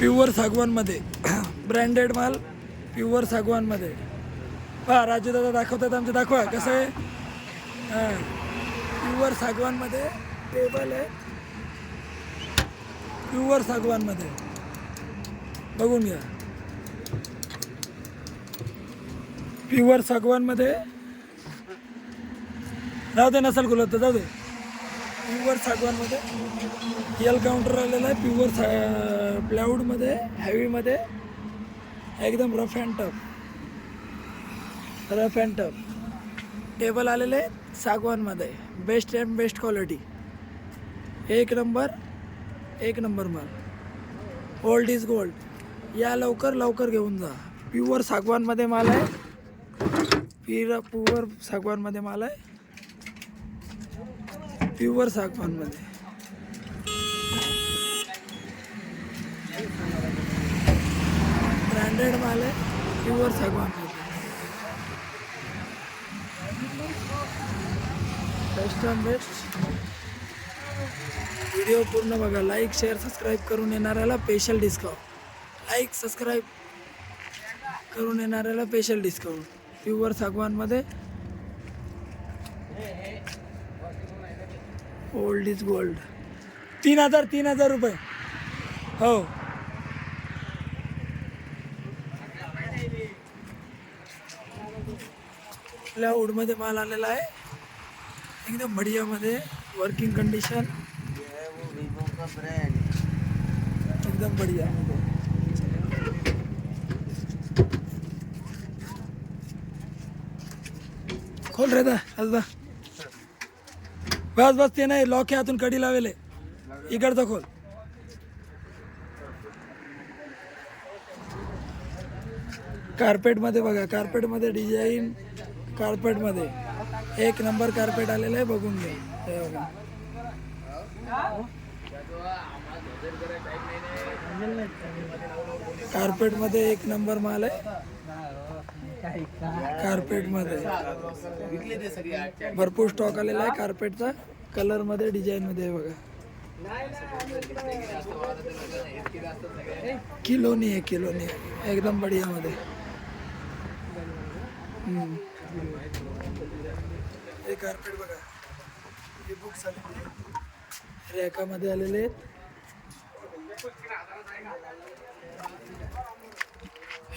Pure सागवानमध्ये. Branded माल pure सागवानमध्ये. पहा राजूदादा दाखवतात आमचं. दाखवा कसं आहे? हां. प्युअर सागवानमध्ये टेबल आहे. प्युअर सागवानमध्ये. बघून घ्या. प्युअर सागवानमध्ये. राहू दे नसल गुलाब तर जाऊ दे. प्युअर सागवानमध्ये. यल काउंटर आलेला आहे प्युअर सा प्लॅवूडमध्ये हॅवीमध्ये एकदम rough and tough rough and tough table आलेले सागवानमध्ये. बेस्ट अँड बेस्ट क्वालिटी एक नंबर एक नंबर माल. ओल्ड इज गोल्ड या लवकर लवकर घेऊन जा. प्युअर सागवानमध्ये माल आहे. पिरा प्युअर सागवानमध्ये माल आहे. प्युअर सागवानमध्ये ब्रँडेड माल आहे प्युअर सागवानमध्ये बेस्ट ऑन बेस्ट व्हिडिओ पूर्ण बघा. लाईक शेअर सबस्क्राईब करून येणाऱ्याला स्पेशल डिस्काउंट लाईक सबस्क्राईब करून येणाऱ्याला स्पेशल डिस्काउंट प्युअर सागवानमध्ये ओल्ड इज गोल्ड तीन हजार तीन हजार रुपये. हो. आपल्या वुडमध्ये माल आलेला आहे. एकदम बढियामध्ये वर्किंग कंडिशन एकदम बढिया. खोल रे दा दा बस बस ते नाही लॉक हातून आतून कडी लावेले. इकडचा खोल. कार्पेटमध्ये बघा कार्पेटमध्ये डिझाईन कार्पेटमध्ये एक नंबर कार्पेट आलेलं आहे बघून घे कार्पेटमध्ये एक नंबर माल आहे. कार्पेटमध्ये भरपूर स्टॉक आलेला आहे कार्पेटचा कलरमध्ये डिझाईनमध्ये बघा. किलोनी आहे किलोनी. आहे एकदम बढियामध्ये. हे कार्पेट बघा. हे बुक्स आलेले रॅकामध्ये आलेले आहेत.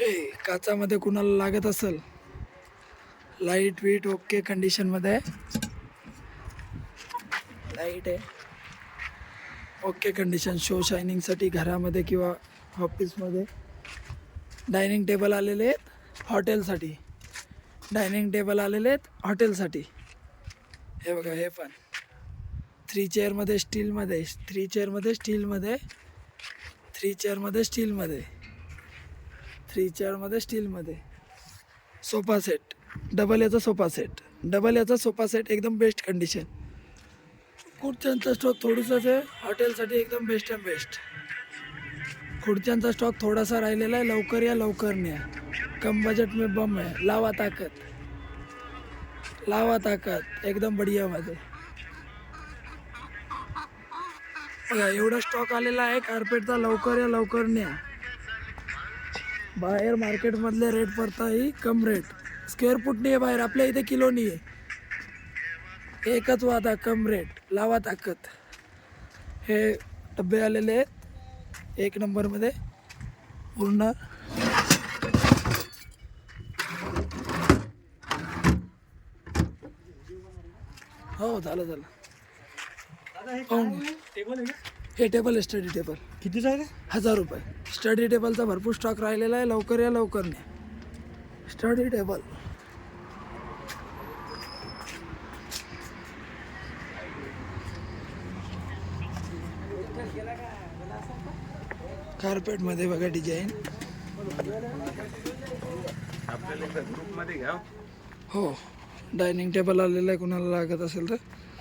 हे काचामध्ये कुणाला लागत असेल? लाइट वीट ओके कंडिशनमध्ये आहे लाइट आहे. ओके कंडिशन शो शायनिंगसाठी घरामध्ये किंवा ऑफिसमध्ये डायनिंग टेबल आलेले आहेत हॉटेलसाठी डायनिंग टेबल आलेले आहेत हॉटेलसाठी हे बघा हे पण. थ्री चेअरमध्ये स्टीलमध्ये थ्री चेअरमध्ये स्टीलमध्ये थ्री चेअरमध्ये स्टीलमध्ये थ्री चेअरमध्ये स्टीलमध्ये सोफा सेट डबल याचा सोफा सेट डबल याचा सोफा सेट एकदम बेस्ट कंडिशन खुर्च्यांचा स्टॉक थोडंसंच आहे. हॉटेलसाठी एकदम बेस्ट अँड बेस्ट खुर्च्यांचा स्टॉक थोडासा राहिलेला आहे. लवकर या लवकर न्या. कम बजेट में बम आहे लावा ताकद. लावा ताकद. एकदम बढिया माझं बघा एवढा स्टॉक आलेला आहे. कार्पेटचा लवकर या लवकर न्या. बाहेर मार्केटमधले रेट पडताही कम रेट. स्क्वेअर फूटनी आहे बाहेर आपल्या इथे किलोनी आहे एकच वादा कम रेट लावा ताकद. हे डबे आलेले आहेत. एक नंबरमध्ये पूर्ण. हो झालं झालं. हे टेबल आहे स्टडी टेबल कितीचा आहे हजार रुपये. स्टडी टेबलचा भरपूर स्टॉक राहिलेला आहे लवकर या लवकर न्या. स्टडी टेबल कार्पेटमध्ये बघा डिझाईन आपल्याला ग्रुपमध्ये घ्या. हो. डायनिंग टेबल आलेलं आहे कुणाला लागत असेल तर.